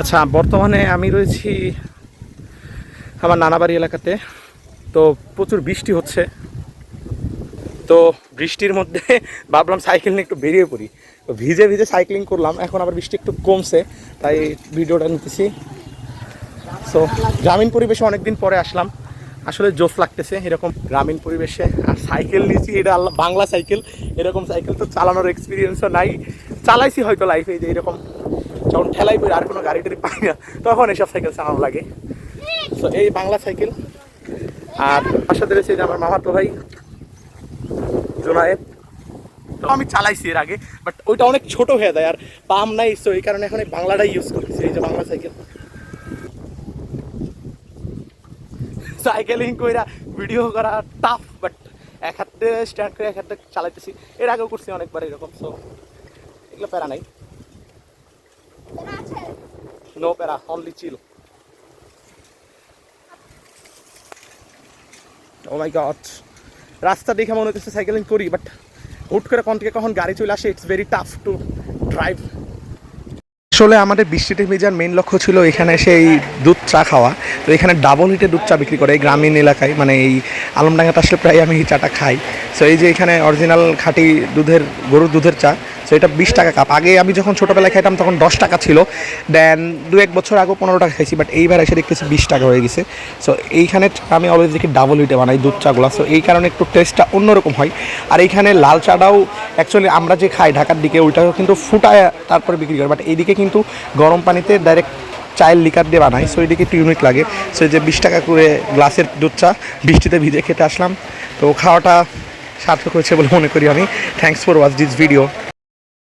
আচ্ছা বর্তমানে আমি রয়েছি আমার নানাবাড়ি এলাকাতে। তো প্রচুর বৃষ্টি হচ্ছে। তো বৃষ্টির মধ্যে ভাবলাম সাইকেল নিয়ে একটু বেরিয়ে পড়ি। তো ভিজে ভিজে সাইক্লিং করলাম, এখন আবার বৃষ্টি একটু কমছে, তাই ভিডিওটা নিতেছি। সো গ্রামীণ পরিবেশে অনেকদিন পরে আসলাম। আসলে জোস লাগতেছে, এরকম গ্রামীণ পরিবেশে। আর সাইকেল নিয়েছি, এটা আল্লাহ, বাংলা সাইকেল এরকম সাইকেল তো চালানোর এক্সপিরিয়েন্সও নাই। চালাইছি হয়তো লাইফে যে এরকম যখন ঠেলাই পড়ে আর কোনো গাড়ি টাড়ি পাই না, তখন এসব সাইকেল চালানো লাগে। তো এই বাংলা সাইকেল। আর আমার সাথে রয়েছে যে আমার মামাতো ভাই, জোনায়েদ। তো আমি চালাইছি এর আগে বাট ওইটা অনেক ছোট হয়ে যায় আর পাম নাই তো এই কারণে এখন এই বাংলাটাই ইউজ করতেছি, এই যে বাংলা সাইকেল। সাইকেলিং কইরা ভিডিও করা টাফ বাট এক হাতে স্ট্যান্ড করে এক হাতে চালাইতেছি। এর আগেও করছি অনেকবার এরকম সো এগুলো প্যারা নাই। নো প্যারা only chill O my god রাস্তা দেখে মনে হচ্ছে সাইকেলিং করি বাট হুট করে কোন থেকে কখন গাড়ি চলে আসে it's very tough to drive আসলে আমাদের বৃষ্টিতে ভেজার মেইন লক্ষ্য ছিল এখানে সেই দুধ চা খাওয়া। তো এখানে ডাবল হিটে দুধ চা বিক্রি করে এই গ্রামীণ এলাকায় মানে এই আলমডাঙ্গাতে আসলে প্রায় আমি এই চাটা খাই। সো এই যে এখানে অরিজিনাল খাঁটি দুধের, গরুর দুধের চা সো এটা বিশ টাকা কাপ আগে আমি যখন ছোটোবেলায় খাইতাম, তখন দশ টাকা ছিল। দেন দু এক বছর আগে পনেরো টাকা খাইছি বাট এইবার এসে দেখতেছি বিশ টাকা হয়ে গেছে। সো এইখানে আমি অলওয়েজ দেখি ডাবল হিটে বানাই, দুধ চাগুলো সো এই কারণে একটু টেস্টটা অন্যরকম হয়। আর এইখানে লাল চাটাও অ্যাকচুয়ালি আমরা যে খাই ঢাকার দিকে, ওইটাও কিন্তু ফুটায় তারপরে বিক্রি করে। বাট এইদিকে কিন্তু গরম পানিতে ডাইরেক্ট চায়ের লিকার দিয়ে বানাই। সো এদিকে একটু ইউনিক লাগে। সো যে বিশ টাকা করে গ্লাসের দুধ, চা, বৃষ্টিতে ভিজে খেতে আসলাম। তো খাওয়াটা সার্থক হয়েছে বলে মনে করি আমি। Thanks for watch this video